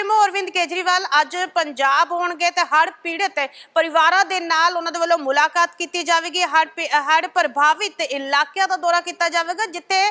ਆਪ ਅਰਵਿੰਦ ਕੇਜਰੀਵਾਲ ਅੱਜ ਪੰਜਾਬ ਹੋਣਗੇ ਤੇ ਹੜ੍ਹ ਪੀੜਤ ਪਰਿਵਾਰਾਂ ਦੇ ਨਾਲ ਉਹਨਾਂ ਦੇ ਵੱਲੋਂ ਮੁਲਾਕਾਤ ਕੀਤੀ ਜਾਵੇਗੀ। ਹੜ੍ਹ ਪੀ- ਪ੍ਰਭਾਵਿਤ ਇਲਾਕਿਆਂ ਦਾ ਦੌਰਾ ਕੀਤਾ ਜਾਵੇਗਾ, ਜਿੱਥੇ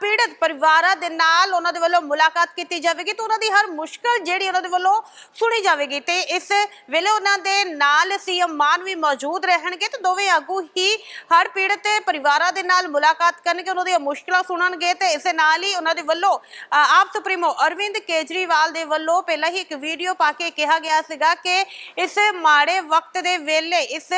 ਪੀੜਤ ਪਰਿਵਾਰਾਂ ਦੇ ਨਾਲ ਉਹਨਾਂ ਦੇ ਵੱਲੋਂ ਮੁਲਾਕਾਤ ਕੀਤੀ ਜਾਵੇਗੀ ਤੇ ਉਹਨਾਂ ਦੀ ਹਰ ਮੁਸ਼ਕਲ ਜਿਹੜੀ ਉਹਨਾਂ ਦੇ ਵੱਲੋਂ ਸੁਣੀ ਜਾਵੇਗੀ। ਤੇ ਇਸ ਵੇਲੇ ਉਹਨਾਂ ਦੇ ਨਾਲ ਸੀਐਮ ਮਾਨ ਵੀ ਮੌਜੂਦ ਰਹਿਣਗੇ ਤੇ ਦੋਵੇਂ ਆਗੂ ਹੀ ਹੜ੍ਹ ਪੀੜਤ ਪਰਿਵਾਰਾਂ ਦੇ ਨਾਲ ਮੁਲਾਕਾਤ ਕਰਨਗੇ, ਉਹਨਾਂ ਦੀਆਂ ਮੁਸ਼ਕਲਾਂ ਸੁਣਨਗੇ ਤੇ ਇਸੇ ਨਾਲ ਹੀ ਉਹਨਾਂ ਦੇ ਵੱਲੋਂ ਆਪ ਸੁਪਰੀਮੋ ਅਰਵਿੰਦ ਕੇਜਰੀਵਾਲ ਦੇ ਵੱਲੋਂ ਪਹਿਲਾਂ ਹੀ ਇੱਕ ਵੀਡੀਓ ਪਾ ਕੇ ਕਿਹਾ ਗਿਆ ਸੀਗਾ ਕਿ ਇਸ ਮਾੜੇ ਵਕਤ ਦੇ ਵੇਲੇ ਇਸ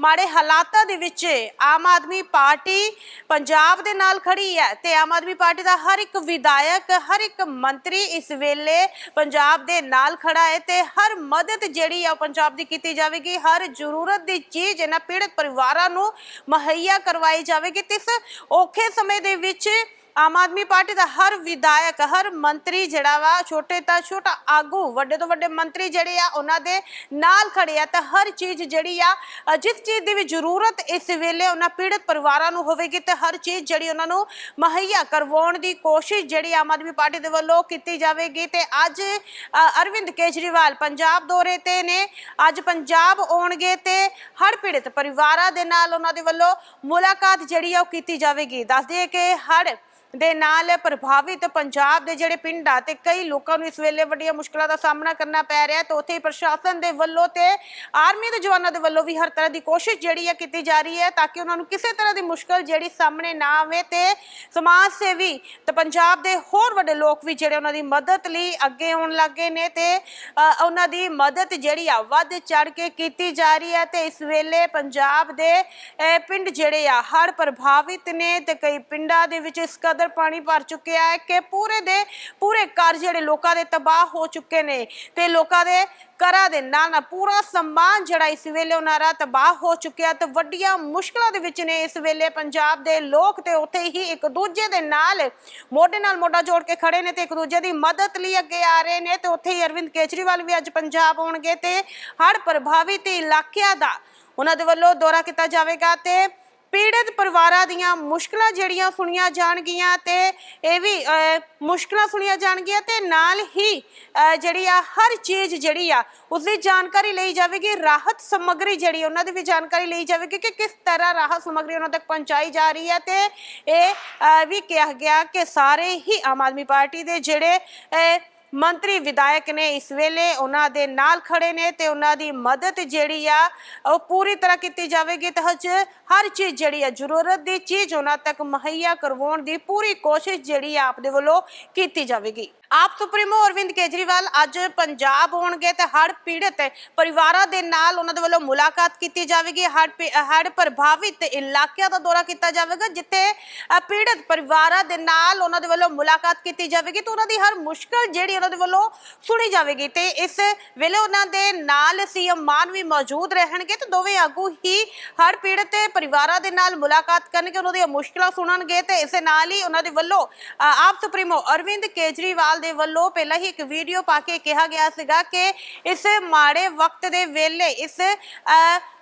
ਮਾੜੇ ਹਾਲਾਤਾਂ ਦੇ ਵਿੱਚ ਆਮ ਆਦਮੀ ਪਾਰਟੀ ਪੰਜਾਬ ਦੇ ਨਾਲ ਖੜੀ ਹੈ ਤੇ ਆਮ ਆਦਮੀ ਪਾਰਟੀ ਦਾ ਹਰ ਇੱਕ ਵਿਧਾਇਕ, ਹਰ ਇੱਕ ਮੰਤਰੀ ਇਸ ਵੇਲੇ ਪੰਜਾਬ ਦੇ ਨਾਲ ਖੜਾ ਹੈ ਤੇ ਹਰ ਮਦਦ ਜਿਹੜੀ ਆ ਉਹ ਪੰਜਾਬ ਦੀ ਕੀਤੀ ਜਾਵੇਗੀ, ਹਰ ਜ਼ਰੂਰਤ ਦੀ ਚੀਜ਼ ਇਹਨਾਂ ਪੀੜਤ ਪਰਿਵਾਰਾਂ ਨੂੰ ਮੁਹੱਈਆ ਕਰਵਾਈ ਜਾਵੇਗੀ ਤੇ ਔਖੇ ਸਮੇਂ ਦੇ ਵਿੱਚ ਆਮ ਆਦਮੀ ਪਾਰਟੀ ਦਾ ਹਰ ਵਿਧਾਇਕ, ਹਰ ਮੰਤਰੀ ਜਿਹੜਾ ਵਾ, ਛੋਟੇ ਤੋਂ ਛੋਟਾ ਆਗੂ, ਵੱਡੇ ਤੋਂ ਵੱਡੇ ਮੰਤਰੀ ਜਿਹੜੇ ਆ, ਉਹਨਾਂ ਦੇ ਨਾਲ ਖੜੇ ਆ। ਤਾਂ ਹਰ ਚੀਜ਼ ਜਿਹੜੀ ਆ, ਜਿਸ ਚੀਜ਼ ਦੀ ਵੀ ਜ਼ਰੂਰਤ ਇਸ ਵੇਲੇ ਉਹਨਾਂ ਪੀੜਤ ਪਰਿਵਾਰਾਂ ਨੂੰ ਹੋਵੇਗੀ, ਤੇ ਹਰ ਚੀਜ਼ ਜਿਹੜੀ ਉਹਨਾਂ ਨੂੰ ਮੁਹੱਈਆ ਕਰਵਾਉਣ ਦੀ ਕੋਸ਼ਿਸ਼ ਜਿਹੜੀ ਆਮ ਆਦਮੀ ਪਾਰਟੀ ਦੇ ਵੱਲੋਂ ਕੀਤੀ ਜਾਵੇਗੀ। ਤੇ ਅੱਜ ਅਰਵਿੰਦ ਕੇਜਰੀਵਾਲ ਪੰਜਾਬ ਦੌਰੇ ਤੇ ਨੇ। ਅੱਜ ਪੰਜਾਬ ਆਉਣਗੇ ਤੇ ਹਰ ਪੀੜਤ ਪਰਿਵਾਰਾਂ ਦੇ ਨਾਲ ਉਹਨਾਂ ਦੇ ਵੱਲੋਂ ਮੁਲਾਕਾਤ ਜਿਹੜੀ ਆ ਉਹ ਕੀਤੀ ਜਾਵੇਗੀ। ਦੱਸ ਦਈਏ ਕਿ ਹਰ ਦੇ ਨਾਲ ਪ੍ਰਭਾਵਿਤ ਪੰਜਾਬ ਦੇ ਜਿਹੜੇ ਪਿੰਡ ਆ ਤੇ ਕਈ ਲੋਕਾਂ ਨੂੰ ਇਸ ਵੇਲੇ ਵੱਡੀਆਂ ਮੁਸ਼ਕਲਾਂ ਦਾ ਸਾਹਮਣਾ ਕਰਨਾ ਪੈ ਰਿਹਾ ਤੇ ਉੱਥੇ ਹੀ ਪ੍ਰਸ਼ਾਸਨ ਦੇ ਵੱਲੋਂ ਤੇ ਆਰਮੀ ਦੇ ਜਵਾਨਾਂ ਦੇ ਵੱਲੋਂ ਵੀ ਹਰ ਤਰ੍ਹਾਂ ਦੀ ਕੋਸ਼ਿਸ਼ ਜਿਹੜੀ ਹੈ ਕੀਤੀ ਜਾ ਰਹੀ ਹੈ ਤਾਂ ਕਿ ਉਹਨਾਂ ਨੂੰ ਕਿਸੇ ਤਰ੍ਹਾਂ ਦੀ ਮੁਸ਼ਕਲ ਜਿਹੜੀ ਸਾਹਮਣੇ ਨਾ ਆਵੇ ਤੇ ਸਮਾਜ ਸੇਵੀ ਤੇ ਪੰਜਾਬ ਦੇ ਹੋਰ ਵੱਡੇ ਲੋਕ ਵੀ ਜਿਹੜੇ ਉਹਨਾਂ ਦੀ ਮਦਦ ਲਈ ਅੱਗੇ ਆਉਣ ਲੱਗੇ ਨੇ ਤੇ ਉਹਨਾਂ ਦੀ ਮਦਦ ਜਿਹੜੀ ਆ ਵੱਧ ਚੜ ਕੇ ਕੀਤੀ ਜਾ ਰਹੀ ਹੈ ਤੇ ਇਸ ਵੇਲੇ ਪੰਜਾਬ ਦੇ ਪਿੰਡ ਜਿਹੜੇ ਆ ਹੜ੍ਹ ਪ੍ਰਭਾਵਿਤ ਨੇ ਤੇ ਕਈ ਪਿੰਡਾਂ ਦੇ ਵਿੱਚ ਇਸ ਕਦਰ ਪਾਣੀ ਭਰ ਚੁੱਕਿਆ ਹੈ ਕਿ ਪੂਰੇ ਦੇ ਪੂਰੇ ਘਰ ਜਿਹੜੇ ਲੋਕਾਂ ਦੇ ਤਬਾਹ ਹੋ ਚੁੱਕੇ ਨੇ ਤੇ ਲੋਕਾਂ ਦੇ ਘਰਾਂ ਦੇ ਨਾਲ ਨਾਲ ਪੂਰਾ ਸਮਾਨ ਜਿਹੜਾ ਇਸ ਵੇਲੇ ਉਹਨਾਂ ਦਾ ਤਬਾਹ ਹੋ ਚੁੱਕਿਆ ਤੇ ਵੱਡੀਆਂ ਮੁਸ਼ਕਲਾਂ ਦੇ ਵਿੱਚ ਨੇ ਇਸ ਵੇਲੇ ਪੰਜਾਬ ਦੇ ਲੋਕ ਤੇ ਉੱਥੇ ਹੀ ਇੱਕ ਦੂਜੇ ਦੇ ਨਾਲ ਮੋਢੇ ਨਾਲ ਮੋਢਾ ਜੋੜ ਕੇ ਖੜੇ ਨੇ ਤੇ ਇੱਕ ਦੂਜੇ ਦੀ ਮਦਦ ਲਈ ਅੱਗੇ ਆ ਰਹੇ ਨੇ ਤੇ ਉੱਥੇ ਹੀ ਅਰਵਿੰਦ ਕੇਜਰੀਵਾਲ ਵੀ ਅੱਜ ਪੰਜਾਬ ਆਉਣਗੇ ਤੇ ਹੜ੍ਹ ਪ੍ਰਭਾਵਿਤ ਇਲਾਕਿਆਂ ਦਾ ਉਹਨਾਂ ਦੇ ਵੱਲੋਂ ਦੌਰਾ ਕੀਤਾ ਜਾਵੇਗਾ ਤੇ ਪੀੜਤ ਪਰਿਵਾਰਾਂ ਦੀਆਂ ਮੁਸ਼ਕਲਾਂ ਜਿਹੜੀਆਂ ਸੁਣੀਆਂ ਜਾਣਗੀਆਂ ਤੇ ਇਹ ਵੀ ਅਹ, ਮੁਸ਼ਕਲਾਂ ਸੁਣੀਆਂ ਜਾਣਗੀਆਂ ਤੇ ਨਾਲ ਹੀ ਜਿਹੜੀ ਆ ਹਰ ਚੀਜ਼ ਜਿਹੜੀ ਆ ਉਸ ਦੀ ਜਾਣਕਾਰੀ ਲਈ ਜਾਵੇਗੀ ਰਾਹਤ ਸਮੱਗਰੀ ਜਿਹੜੀ ਉਹਨਾਂ ਦੀ ਵੀ ਜਾਣਕਾਰੀ ਲਈ ਜਾਵੇਗੀ ਕਿ ਕਿਸ ਤਰ੍ਹਾਂ ਰਾਹਤ ਸਮੱਗਰੀ ਉਹਨਾਂ ਤੱਕ ਪਹੁੰਚਾਈ ਜਾ ਰਹੀ ਹੈ ਤੇ ਇਹ ਵੀ ਕਿਹਾ ਗਿਆ ਕਿ ਸਾਰੇ ਹੀ ਆਮ ਆਦਮੀ ਪਾਰਟੀ ਦੇ ਜਿਹੜੇ ਮੰਤਰੀ ਵਿਧਾਇਕ ਨੇ ਇਸ ਵੇਲੇ ਉਹਨਾਂ ਦੇ ਨਾਲ ਖੜੇ ਨੇ ਤੇ ਉਹਨਾਂ ਦੀ ਮਦਦ ਜਿਹੜੀ ਆ, ਉਹ ਪੂਰੀ ਤਰ੍ਹਾਂ ਕੀਤੀ ਜਾਵੇਗੀ। ਤੇ ਹਜ ਹਰ ਚੀਜ਼ ਜਿਹੜੀ ਆ, ਜ਼ਰੂਰਤ ਦੀ ਚੀਜ਼ ਉਹਨਾਂ ਤੱਕ ਮੁਹੱਈਆ ਕਰਵਾਉਣ ਦੀ ਪੂਰੀ ਕੋਸ਼ਿਸ਼ ਜਿਹੜੀ ਆ ਆਪਦੇ ਵੱਲੋਂ ਕੀਤੀ ਜਾਵੇਗੀ। ਆਪ ਸੁਪਰੀਮੋ ਅਰਵਿੰਦ ਕੇਜਰੀਵਾਲ ਅੱਜ ਪੰਜਾਬ ਆਉਣਗੇ ਤੇ ਹੜ੍ਹ ਪੀੜਤ ਪਰਿਵਾਰਾਂ ਦੇ ਨਾਲ ਉਹਨਾਂ ਦੇ ਵੱਲੋਂ ਮੁਲਾਕਾਤ ਕੀਤੀ ਜਾਵੇਗੀ। ਹੜ੍ਹ ਪੀ- ਪ੍ਰਭਾਵਿਤ ਇਲਾਕਿਆਂ ਦਾ ਦੌਰਾ ਕੀਤਾ ਜਾਵੇਗਾ, ਜਿੱਥੇ ਪੀੜਤ ਪਰਿਵਾਰਾਂ ਦੇ ਨਾਲ ਉਹਨਾਂ ਦੇ ਵੱਲੋਂ ਮੁਲਾਕਾਤ ਕੀਤੀ ਜਾਵੇਗੀ ਤੇ ਉਹਨਾਂ ਦੀ ਹਰ ਮੁਸ਼ਕਲ ਜਿਹੜੀ ਉਹਨਾਂ ਦੇ ਵੱਲੋਂ ਸੁਣੀ ਜਾਵੇਗੀ। ਤੇ ਇਸ ਵੇਲੇ ਉਹਨਾਂ ਦੇ ਨਾਲ ਸੀਐਮ ਮਾਨ ਵੀ ਮੌਜੂਦ ਰਹਿਣਗੇ ਤੇ ਦੋਵੇਂ ਆਗੂ ਹੀ ਹੜ੍ਹ ਪੀੜਤ ਪਰਿਵਾਰਾਂ ਦੇ ਨਾਲ ਮੁਲਾਕਾਤ ਕਰਨਗੇ, ਉਹਨਾਂ ਦੀਆਂ ਮੁਸ਼ਕਲਾਂ ਸੁਣਨਗੇ ਤੇ ਇਸੇ ਨਾਲ ਹੀ ਉਹਨਾਂ ਦੇ ਵੱਲੋਂ ਆਪ ਸੁਪਰੀਮੋ ਅਰਵਿੰਦ ਕੇਜਰੀਵਾਲ ਕੇਜਰੀਵਾਲ ਦੇ ਵੱਲੋਂ ਪਹਿਲਾਂ ਹੀ ਇੱਕ ਵੀਡੀਓ ਪਾ ਕੇ ਕਿਹਾ ਗਿਆ ਸੀਗਾ ਕਿ ਇਸ ਮਾੜੇ ਵਕਤ ਦੇ ਵੇਲੇ, ਇਸ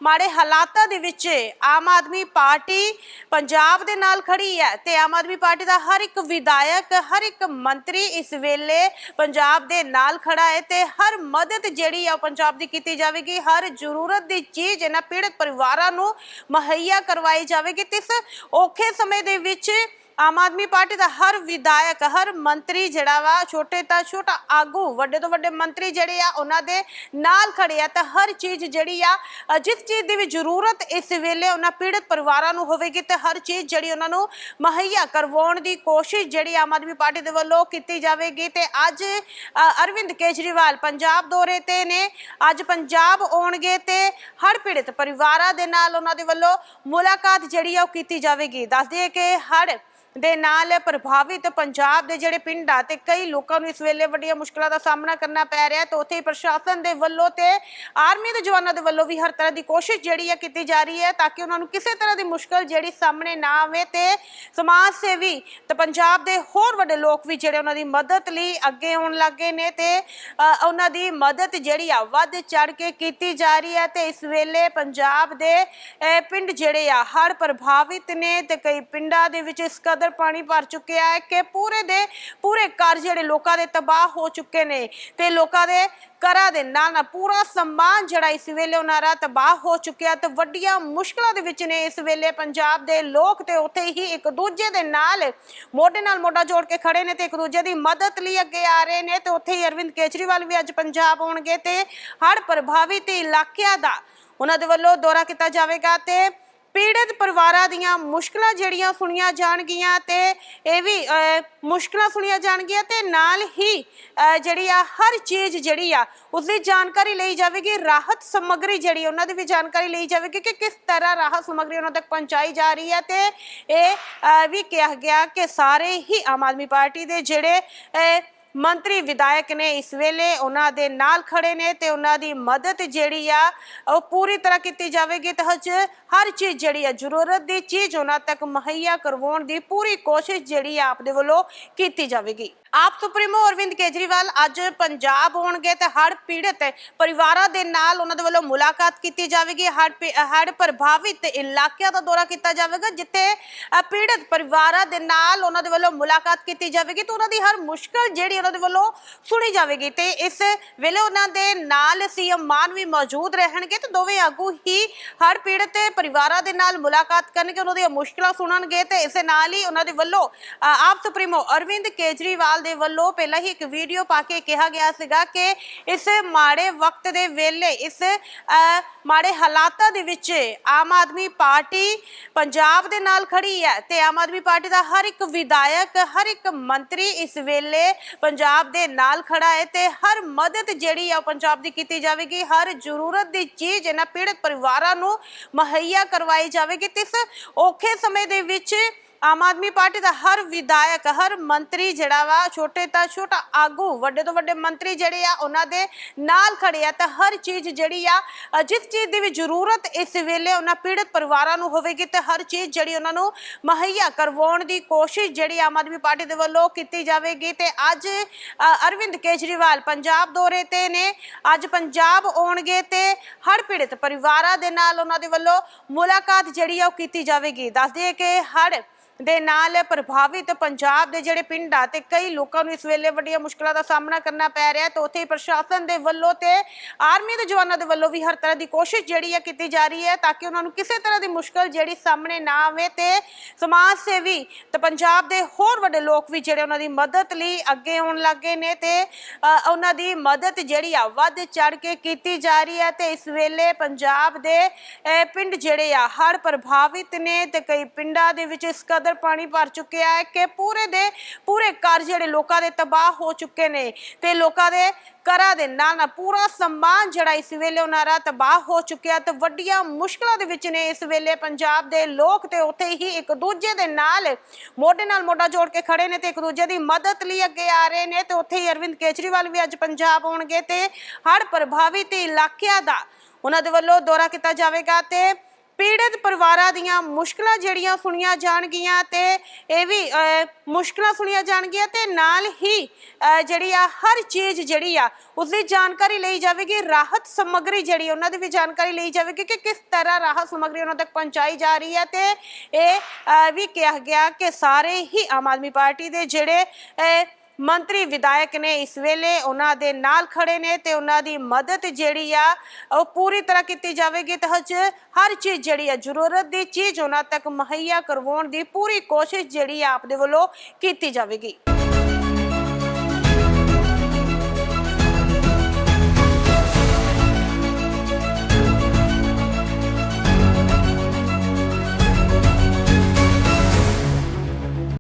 ਮਾੜੇ ਹਾਲਾਤਾਂ ਦੇ ਵਿੱਚ ਆਮ ਆਦਮੀ ਪਾਰਟੀ ਪੰਜਾਬ ਦੇ ਨਾਲ ਖੜੀ ਹੈ ਤੇ ਆਮ ਆਦਮੀ ਪਾਰਟੀ ਦਾ ਹਰ ਇੱਕ ਵਿਧਾਇਕ, ਹਰ ਇੱਕ ਮੰਤਰੀ ਇਸ ਵੇਲੇ ਪੰਜਾਬ ਦੇ ਨਾਲ ਖੜਾ ਹੈ ਤੇ ਹਰ ਮਦਦ ਜਿਹੜੀ ਆ ਉਹ ਪੰਜਾਬ ਦੀ ਕੀਤੀ ਜਾਵੇਗੀ, ਹਰ ਜ਼ਰੂਰਤ ਦੀ ਚੀਜ਼ ਇਹਨਾਂ ਪੀੜਤ ਪਰਿਵਾਰਾਂ ਨੂੰ ਮੁਹੱਈਆ ਕਰਵਾਈ ਜਾਵੇਗੀ ਤੇ ਇਸ ਔਖੇ ਸਮੇਂ ਦੇ ਵਿੱਚ ਆਮ ਆਦਮੀ ਪਾਰਟੀ ਦਾ ਹਰ ਵਿਧਾਇਕ, ਹਰ ਮੰਤਰੀ ਜਿਹੜਾ ਵਾ, ਛੋਟੇ ਤੋਂ ਛੋਟਾ ਆਗੂ, ਵੱਡੇ ਤੋਂ ਵੱਡੇ ਮੰਤਰੀ ਜਿਹੜੇ ਆ, ਉਹਨਾਂ ਦੇ ਨਾਲ ਖੜੇ ਆ। ਤਾਂ ਹਰ ਚੀਜ਼ ਜਿਹੜੀ ਆ, ਜਿਸ ਚੀਜ਼ ਦੀ ਵੀ ਜ਼ਰੂਰਤ ਇਸ ਵੇਲੇ ਉਹਨਾਂ ਪੀੜਤ ਪਰਿਵਾਰਾਂ ਨੂੰ ਹੋਵੇਗੀ, ਤੇ ਹਰ ਚੀਜ਼ ਜਿਹੜੀ ਉਹਨਾਂ ਨੂੰ ਮੁਹੱਈਆ ਕਰਵਾਉਣ ਦੀ ਕੋਸ਼ਿਸ਼ ਜਿਹੜੀ ਆਮ ਆਦਮੀ ਪਾਰਟੀ ਦੇ ਵੱਲੋਂ ਕੀਤੀ ਜਾਵੇਗੀ। ਤੇ ਅੱਜ ਅਰਵਿੰਦ ਕੇਜਰੀਵਾਲ ਪੰਜਾਬ ਦੌਰੇ ਤੇ ਨੇ। ਅੱਜ ਪੰਜਾਬ ਆਉਣਗੇ ਤੇ ਹਰ ਪੀੜਤ ਪਰਿਵਾਰਾਂ ਦੇ ਨਾਲ ਉਹਨਾਂ ਦੇ ਵੱਲੋਂ ਮੁਲਾਕਾਤ ਜਿਹੜੀ ਆ ਉਹ ਕੀਤੀ ਜਾਵੇਗੀ। ਦੱਸ ਦਈਏ ਕਿ ਹੜ ਦੇ ਨਾਲ ਪ੍ਰਭਾਵਿਤ ਪੰਜਾਬ ਦੇ ਜਿਹੜੇ ਪਿੰਡ ਆ ਤੇ ਕਈ ਲੋਕਾਂ ਨੂੰ ਇਸ ਵੇਲੇ ਵੱਡੀਆਂ ਮੁਸ਼ਕਲਾਂ ਦਾ ਸਾਹਮਣਾ ਕਰਨਾ ਪੈ ਰਿਹਾ ਹੈ ਤੇ ਉੱਥੇ ਹੀ ਪ੍ਰਸ਼ਾਸਨ ਦੇ ਵੱਲੋਂ ਤੇ ਆਰਮੀ ਦੇ ਜਵਾਨਾਂ ਦੇ ਵੱਲੋਂ ਵੀ ਹਰ ਤਰ੍ਹਾਂ ਦੀ ਕੋਸ਼ਿਸ਼ ਜਿਹੜੀ ਹੈ ਕੀਤੀ ਜਾ ਰਹੀ ਹੈ ਤਾਂ ਕਿ ਉਹਨਾਂ ਨੂੰ ਕਿਸੇ ਤਰ੍ਹਾਂ ਦੀ ਮੁਸ਼ਕਲ ਜਿਹੜੀ ਸਾਹਮਣੇ ਨਾ ਆਵੇ ਤੇ ਸਮਾਜ ਸੇਵੀ ਤੇ ਪੰਜਾਬ ਦੇ ਹੋਰ ਵੱਡੇ ਲੋਕ ਵੀ ਜਿਹੜੇ ਉਹਨਾਂ ਦੀ ਮਦਦ ਲਈ ਅੱਗੇ ਆਉਣ ਲੱਗੇ ਨੇ ਤੇ ਉਹਨਾਂ ਦੀ ਮਦਦ ਜਿਹੜੀ ਆ ਵੱਧ ਚੜ ਕੇ ਕੀਤੀ ਜਾ ਰਹੀ ਹੈ ਤੇ ਇਸ ਵੇਲੇ ਪੰਜਾਬ ਦੇ ਪਿੰਡ ਜਿਹੜੇ ਆ ਹੜ੍ਹ ਪ੍ਰਭਾਵਿਤ ਨੇ ਤੇ ਕਈ ਪਿੰਡਾਂ ਦੇ ਵਿੱਚ ਇਸ ਕਦਰ ਪਾਣੀ ਭਰ ਚੁੱਕਿਆ ਹੈ ਕਿ ਪੂਰੇ ਦੇ ਪੂਰੇ ਘਰ ਜਿਹੜੇ ਲੋਕਾਂ ਦੇ ਤਬਾਹ ਹੋ ਚੁੱਕੇ ਨੇ ਤੇ ਲੋਕਾਂ ਦੇ ਘਰਾਂ ਦੇ ਨਾਲ ਨਾਲ ਪੂਰਾ ਸਮਾਨ ਜਿਹੜਾ ਇਸ ਵੇਲੇ ਉਹਨਾਂ ਦਾ ਤਬਾਹ ਹੋ ਚੁੱਕਿਆ ਤੇ ਵੱਡੀਆਂ ਮੁਸ਼ਕਲਾਂ ਦੇ ਵਿੱਚ ਨੇ ਇਸ ਵੇਲੇ ਪੰਜਾਬ ਦੇ ਲੋਕ ਤੇ ਉੱਥੇ ਹੀ ਇੱਕ ਦੂਜੇ ਦੇ ਨਾਲ ਮੋਢੇ ਨਾਲ ਮੋਢਾ ਜੋੜ ਕੇ ਖੜੇ ਨੇ ਤੇ ਇੱਕ ਦੂਜੇ ਦੀ ਮਦਦ ਲਈ ਅੱਗੇ ਆ ਰਹੇ ਨੇ ਤੇ ਉੱਥੇ ਹੀ ਅਰਵਿੰਦ ਕੇਜਰੀਵਾਲ ਵੀ ਅੱਜ ਪੰਜਾਬ ਆਉਣਗੇ ਤੇ ਹੜ੍ਹ ਪ੍ਰਭਾਵਿਤ ਇਲਾਕਿਆਂ ਦਾ ਉਹਨਾਂ ਦੇ ਵੱਲੋਂ ਦੌਰਾ ਕੀਤਾ ਜਾਵੇਗਾ ਤੇ ਪੀੜਤ ਪਰਿਵਾਰਾਂ ਦੀਆਂ ਮੁਸ਼ਕਲਾਂ ਜਿਹੜੀਆਂ ਸੁਣੀਆਂ ਜਾਣਗੀਆਂ ਤੇ ਇਹ ਵੀ ਅਹ, ਮੁਸ਼ਕਲਾਂ ਸੁਣੀਆਂ ਜਾਣਗੀਆਂ ਤੇ ਨਾਲ ਹੀ ਜਿਹੜੀ ਆ ਹਰ ਚੀਜ਼ ਜਿਹੜੀ ਆ ਉਸ ਦੀ ਜਾਣਕਾਰੀ ਲਈ ਜਾਵੇਗੀ ਰਾਹਤ ਸਮੱਗਰੀ ਜਿਹੜੀ ਉਹਨਾਂ ਦੀ ਵੀ ਜਾਣਕਾਰੀ ਲਈ ਜਾਵੇਗੀ ਕਿ ਕਿਸ ਤਰ੍ਹਾਂ ਰਾਹਤ ਸਮੱਗਰੀ ਉਹਨਾਂ ਤੱਕ ਪਹੁੰਚਾਈ ਜਾ ਰਹੀ ਹੈ ਤੇ ਇਹ ਵੀ ਕਿਹਾ ਗਿਆ ਕਿ ਸਾਰੇ ਹੀ ਆਮ ਆਦਮੀ ਪਾਰਟੀ ਦੇ ਜਿਹੜੇ ਮੰਤਰੀ ਵਿਧਾਇਕ ਨੇ ਇਸ ਵੇਲੇ ਉਹਨਾਂ ਦੇ ਨਾਲ ਖੜੇ ਨੇ ਤੇ ਉਹਨਾਂ ਦੀ ਮਦਦ ਜਿਹੜੀ ਆ, ਉਹ ਪੂਰੀ ਤਰ੍ਹਾਂ ਕੀਤੀ ਜਾਵੇਗੀ। ਤੇ ਹਜ ਹਰ ਚੀਜ਼ ਜਿਹੜੀ ਆ, ਜ਼ਰੂਰਤ ਦੀ ਚੀਜ਼ ਉਹਨਾਂ ਤੱਕ ਮੁਹੱਈਆ ਕਰਵਾਉਣ ਦੀ ਪੂਰੀ ਕੋਸ਼ਿਸ਼ ਜਿਹੜੀ ਆ ਆਪਦੇ ਵੱਲੋਂ ਕੀਤੀ ਜਾਵੇਗੀ। ਆਪ ਸੁਪਰੀਮੋ ਅਰਵਿੰਦ ਕੇਜਰੀਵਾਲ ਅੱਜ ਪੰਜਾਬ ਆਉਣਗੇ ਤੇ ਹੜ੍ਹ ਪੀੜਤ ਪਰਿਵਾਰਾਂ ਦੇ ਨਾਲ ਉਹਨਾਂ ਦੇ ਵੱਲੋਂ ਮੁਲਾਕਾਤ ਕੀਤੀ ਜਾਵੇਗੀ। ਹੜ੍ਹ ਹੜ੍ਹ ਪ੍ਰਭਾਵਿਤ ਇਲਾਕਿਆਂ ਦਾ ਦੌਰਾ ਕੀਤਾ ਜਾਵੇਗਾ, ਜਿੱਥੇ ਪੀੜਤ ਪਰਿਵਾਰਾਂ ਦੇ ਨਾਲ ਉਹਨਾਂ ਦੇ ਵੱਲੋਂ ਮੁਲਾਕਾਤ ਕੀਤੀ ਜਾਵੇਗੀ ਤੇ ਉਹਨਾਂ ਦੀ ਹਰ ਮੁਸ਼ਕਲ ਜਿਹੜੀ ਉਹਨਾਂ ਦੇ ਵੱਲੋਂ ਸੁਣੀ ਜਾਵੇਗੀ ਤੇ ਇਸ ਵੇਲੇ ਉਹਨਾਂ ਦੇ ਨਾਲ ਸੀਐਮ ਮਾਨ ਵੀ ਮੌਜੂਦ ਰਹਿਣਗੇ ਤੇ ਦੋਵੇਂ ਆਗੂ ਹੀ ਹਰ ਪੀੜਤ ਪਰਿਵਾਰਾਂ ਦੇ ਨਾਲ ਮੁਲਾਕਾਤ ਕਰਨਗੇ, ਉਹਨਾਂ ਦੀਆਂ ਮੁਸ਼ਕਲਾਂ ਸੁਣਨਗੇ ਤੇ ਇਸੇ ਨਾਲ ਹੀ ਉਹਨਾਂ ਦੇ ਵੱਲੋਂ ਆਪ ਸੁਪਰੀਮੋ ਅਰਵਿੰਦ ਕੇਜਰੀਵਾਲ ਦੇ ਵੱਲੋਂ ਪਹਿਲਾਂ ਹੀ ਇੱਕ ਵੀਡੀਓ ਪਾ ਕੇ ਕਿਹਾ ਗਿਆ ਸੀਗਾ ਕਿ ਇਸ ਮਾੜੇ ਵਕਤ ਦੇ ਵੇਲੇ ਇਸ ਮਾੜੇ ਹਾਲਾਤਾਂ ਦੇ ਵਿੱਚ ਆਮ ਆਦਮੀ ਪਾਰਟੀ ਪੰਜਾਬ ਦੇ ਨਾਲ ਖੜੀ ਹੈ ਤੇ ਆਮ ਆਦਮੀ ਪਾਰਟੀ ਦਾ ਹਰ ਇੱਕ ਵਿਧਾਇਕ, ਹਰ ਇੱਕ ਮੰਤਰੀ ਇਸ ਵੇਲੇ ਪੰਜਾਬ ਦੇ ਨਾਲ ਖੜਾ ਹੈ ਤੇ ਹਰ ਮਦਦ ਜਿਹੜੀ ਆ ਉਹ ਪੰਜਾਬ ਦੀ ਕੀਤੀ ਜਾਵੇਗੀ, ਹਰ ਜ਼ਰੂਰਤ ਦੀ ਚੀਜ਼ ਇਹਨਾਂ ਪੀੜਤ ਪਰਿਵਾਰਾਂ ਨੂੰ ਮੁਹੱਈਆ ਕਰਵਾਈ ਜਾਵੇਗੀ ਤੇ ਇਸ ਔਖੇ ਸਮੇਂ ਦੇ ਵਿੱਚ ਆਮ ਆਦਮੀ ਪਾਰਟੀ ਦਾ ਹਰ ਵਿਧਾਇਕ, ਹਰ ਮੰਤਰੀ ਜਿਹੜਾ ਵਾ, ਛੋਟੇ ਤੋਂ ਛੋਟਾ ਆਗੂ, ਵੱਡੇ ਤੋਂ ਵੱਡੇ ਮੰਤਰੀ ਜਿਹੜੇ ਆ, ਉਹਨਾਂ ਦੇ ਨਾਲ ਖੜੇ ਆ। ਤਾਂ ਹਰ ਚੀਜ਼ ਜਿਹੜੀ ਆ ਜਿਸ ਚੀਜ਼ ਦੀ ਵੀ ਜ਼ਰੂਰਤ ਇਸ ਵੇਲੇ ਉਹਨਾਂ ਪੀੜਤ ਪਰਿਵਾਰਾਂ ਨੂੰ ਹੋਵੇਗੀ, ਤੇ ਹਰ ਚੀਜ਼ ਜਿਹੜੀ ਉਹਨਾਂ ਨੂੰ ਮੁਹੱਈਆ ਕਰਵਾਉਣ ਦੀ ਕੋਸ਼ਿਸ਼ ਜਿਹੜੀ ਆਮ ਆਦਮੀ ਪਾਰਟੀ ਦੇ ਵੱਲੋਂ ਕੀਤੀ ਜਾਵੇਗੀ। ਤੇ ਅੱਜ ਅਰਵਿੰਦ ਕੇਜਰੀਵਾਲ ਪੰਜਾਬ ਦੌਰੇ ਤੇ ਨੇ। ਅੱਜ ਪੰਜਾਬ ਆਉਣਗੇ ਤੇ ਹਰ ਪੀੜਤ ਪਰਿਵਾਰਾਂ ਦੇ ਨਾਲ ਉਹਨਾਂ ਦੇ ਵੱਲੋਂ ਮੁਲਾਕਾਤ ਜਿਹੜੀ ਆ ਉਹ ਕੀਤੀ ਜਾਵੇਗੀ। ਦੱਸ ਕਿ ਹਰ ਦੇ ਨਾਲ ਪ੍ਰਭਾਵਿਤ ਪੰਜਾਬ ਦੇ ਜਿਹੜੇ ਪਿੰਡ ਆ ਤੇ ਕਈ ਲੋਕਾਂ ਨੂੰ ਇਸ ਵੇਲੇ ਵੱਡੀਆਂ ਮੁਸ਼ਕਲਾਂ ਦਾ ਸਾਹਮਣਾ ਕਰਨਾ ਪੈ ਰਿਹਾ ਹੈ ਤੇ ਉੱਥੇ ਪ੍ਰਸ਼ਾਸਨ ਦੇ ਵੱਲੋਂ ਤੇ ਆਰਮੀ ਦੇ ਜਵਾਨਾਂ ਦੇ ਵੱਲੋਂ ਵੀ ਹਰ ਤਰ੍ਹਾਂ ਦੀ ਕੋਸ਼ਿਸ਼ ਜਿਹੜੀ ਹੈ ਕੀਤੀ ਜਾ ਰਹੀ ਹੈ ਤਾਂ ਕਿ ਉਹਨਾਂ ਨੂੰ ਕਿਸੇ ਤਰ੍ਹਾਂ ਦੀ ਮੁਸ਼ਕਲ ਜਿਹੜੀ ਸਾਹਮਣੇ ਨਾ ਆਵੇ ਤੇ ਸਮਾਜ ਸੇਵੀ ਤੇ ਪੰਜਾਬ ਦੇ ਹੋਰ ਵੱਡੇ ਲੋਕ ਵੀ ਜਿਹੜੇ ਉਹਨਾਂ ਦੀ ਮਦਦ ਲਈ ਅੱਗੇ ਆਉਣ ਲੱਗੇ ਨੇ ਤੇ ਉਹਨਾਂ ਦੀ ਮਦਦ ਜਿਹੜੀ ਆ ਵੱਧ ਚੜ ਕੇ ਕੀਤੀ ਜਾ ਰਹੀ ਹੈ ਤੇ ਇਸ ਵੇਲੇ ਪੰਜਾਬ ਦੇ ਪਿੰਡ ਜਿਹੜੇ ਆ ਹੜ੍ਹ ਪ੍ਰਭਾਵਿਤ ਨੇ ਤੇ ਕਈ ਪਿੰਡਾਂ ਦੇ ਵਿੱਚ ਇਸ ਕਦਰ ਪਾਣੀ ਭਰ ਚੁੱਕਿਆ ਹੈ ਕਿ ਪੂਰੇ ਦੇ ਪੂਰੇ ਘਰ ਜਿਹੜੇ ਲੋਕਾਂ ਦੇ ਤਬਾਹ ਹੋ ਚੁੱਕੇ ਨੇ ਤੇ ਲੋਕਾਂ ਦੇ ਘਰਾਂ ਦੇ ਨਾਲ ਨਾਲ ਪੂਰਾ ਸਮਾਨ ਜਿਹੜਾ ਇਸ ਵੇਲੇ ਉਹਨਾਂ ਦਾ ਤਬਾਹ ਹੋ ਚੁੱਕਿਆ ਤੇ ਵੱਡੀਆਂ ਮੁਸ਼ਕਲਾਂ ਦੇ ਵਿੱਚ ਨੇ ਇਸ ਵੇਲੇ ਪੰਜਾਬ ਦੇ ਲੋਕ ਤੇ ਉੱਥੇ ਹੀ ਇੱਕ ਦੂਜੇ ਦੇ ਨਾਲ ਮੋਢੇ ਨਾਲ ਮੋਢਾ ਜੋੜ ਕੇ ਖੜੇ ਨੇ ਤੇ ਇੱਕ ਦੂਜੇ ਦੀ ਮਦਦ ਲਈ ਅੱਗੇ ਆ ਰਹੇ ਨੇ ਤੇ ਉੱਥੇ ਹੀ ਅਰਵਿੰਦ ਕੇਜਰੀਵਾਲ ਵੀ ਅੱਜ ਪੰਜਾਬ ਆਉਣਗੇ ਤੇ ਹੜ੍ਹ ਪ੍ਰਭਾਵਿਤ ਇਲਾਕਿਆਂ ਦਾ ਉਹਨਾਂ ਦੇ ਵੱਲੋਂ ਦੌਰਾ ਕੀਤਾ ਜਾਵੇਗਾ ਤੇ ਪੀੜਤ ਪਰਿਵਾਰਾਂ ਦੀਆਂ ਮੁਸ਼ਕਲਾਂ ਜਿਹੜੀਆਂ ਸੁਣੀਆਂ ਜਾਣਗੀਆਂ ਤੇ ਇਹ ਵੀ ਅਹ, ਮੁਸ਼ਕਲਾਂ ਸੁਣੀਆਂ ਜਾਣਗੀਆਂ ਤੇ ਨਾਲ ਹੀ ਜਿਹੜੀ ਆ ਹਰ ਚੀਜ਼ ਜਿਹੜੀ ਆ ਉਸ ਦੀ ਜਾਣਕਾਰੀ ਲਈ ਜਾਵੇਗੀ ਰਾਹਤ ਸਮੱਗਰੀ ਜਿਹੜੀ ਉਹਨਾਂ ਦੀ ਵੀ ਜਾਣਕਾਰੀ ਲਈ ਜਾਵੇਗੀ ਕਿ ਕਿਸ ਤਰ੍ਹਾਂ ਰਾਹਤ ਸਮੱਗਰੀ ਉਹਨਾਂ ਤੱਕ ਪਹੁੰਚਾਈ ਜਾ ਰਹੀ ਹੈ ਤੇ ਇਹ ਵੀ ਕਿਹਾ ਗਿਆ ਕਿ ਸਾਰੇ ਹੀ ਆਮ ਆਦਮੀ ਪਾਰਟੀ ਦੇ ਜਿਹੜੇ ਮੰਤਰੀ ਵਿਧਾਇਕ ਨੇ ਇਸ ਵੇਲੇ ਉਹਨਾਂ ਦੇ ਨਾਲ ਖੜੇ ਨੇ ਤੇ ਉਹਨਾਂ ਦੀ ਮਦਦ ਜਿਹੜੀ ਆ, ਉਹ ਪੂਰੀ ਤਰ੍ਹਾਂ ਕੀਤੀ ਜਾਵੇਗੀ। ਤੇ ਹਜ ਹਰ ਚੀਜ਼ ਜਿਹੜੀ ਆ, ਜ਼ਰੂਰਤ ਦੀ ਚੀਜ਼ ਉਹਨਾਂ ਤੱਕ ਮੁਹੱਈਆ ਕਰਵਾਉਣ ਦੀ ਪੂਰੀ ਕੋਸ਼ਿਸ਼ ਜਿਹੜੀ ਆ, ਆਪ ਦੇ ਵੱਲੋਂ ਕੀਤੀ ਜਾਵੇਗੀ।